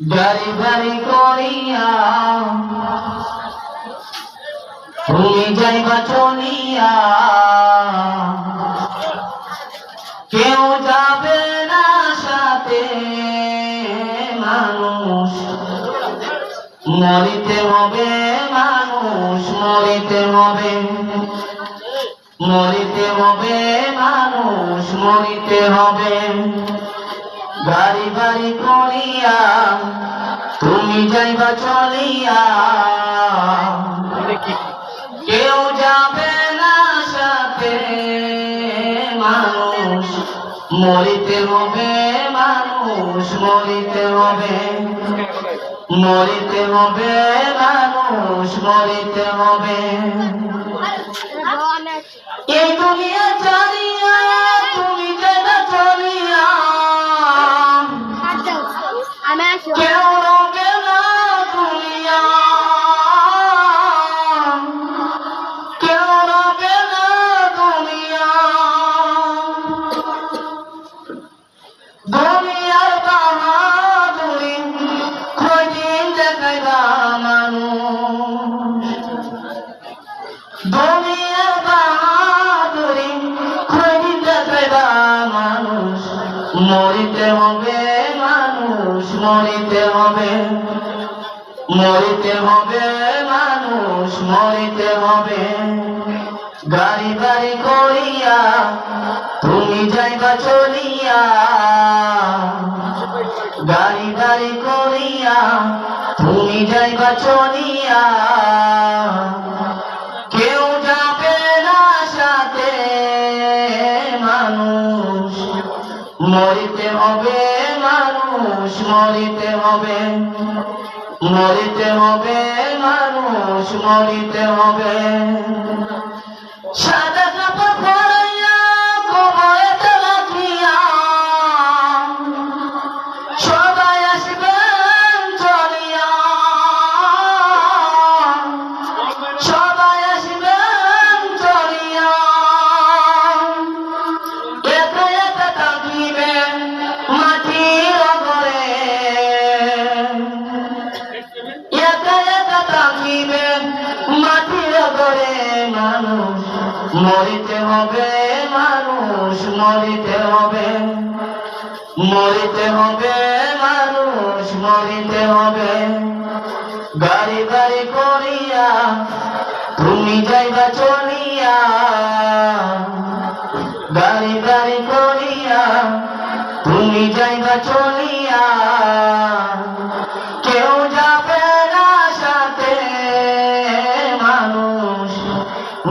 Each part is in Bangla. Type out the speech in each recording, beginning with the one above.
গাড়ি বাড়ি করিয়া তুমি যাইবা চলিয়া। কেউ যাবে না সাথে মানুষ। মরিতে হবে মানুষ, মরিতে হবে। মরিতে হবে মানুষ, মরিতে হবে। গাড়ি বাড়ি করিয়া তুমি যাইবা চলিয়া কেউ যাবে না সাথে মানুষ মরিতে হবে মানুষ মরিতে হবে মরিতে হবে মানুষ মরিতে হবে এই দুনিয়া দুনিয়ার বাহাদুরি খোঁজিন দেখাইবা মানুষ। দুনিয়ার বাহাদুরি খোঁজিন দেখাইবা মানুষ। মরিতে হবে মানুষ, মরিতে হবে। মরিতে হবে মানুষ গাড়ি করিয়া, তুমি যাইবা চলিয়া। যাইবা চলিয়া কেউ যাবে না সাথে মানুষ। মরিতে হবে মানুষ, মরিতে হবে। মরিতে হবে মানুষ, মরিতে হবে। সাদা মরিতে হবে মানুষ, মরিতে হবে। মরিতে হবে মানুষ, মরিতে হবে। গাড়ি গাড়ি করিয়া তুমি যাইবা চলিয়া। গাড়ি বাড়ি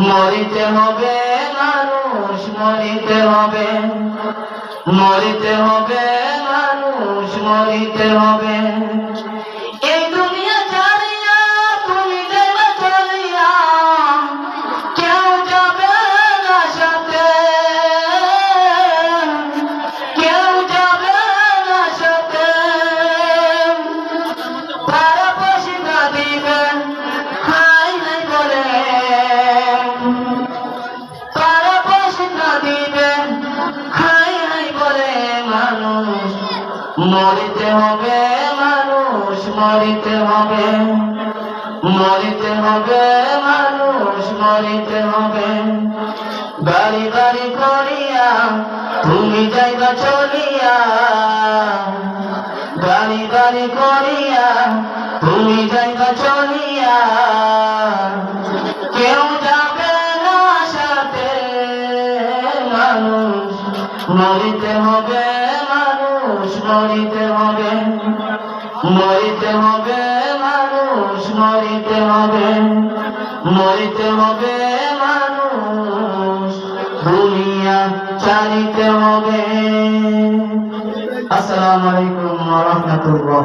মরিতে হবে মানুষ মরিতে হবে। মরিতে হবে মানুষ মরিতে হবে। মরিতে হবে মানুষ, মরিতে হবে। মরিতে হবে মানুষ, মরিতে হবে। গাড়ি গাড়ি করিয়া তুমি যাইবা চলিয়া। গাড়ি গাড়ি করিয়া তুমি যাইবা চলিয়া। কেউ যাবে না সাথে মানুষ, মরিতে হবে মরিতে হবে মরিতে হবে মানুষ, মরিতে হবে মরিতে হবে মানুষ, দুনিয়া চালিতে হবে। আসসালামু আলাইকুম ওয়া রাহমাতুল্লাহ।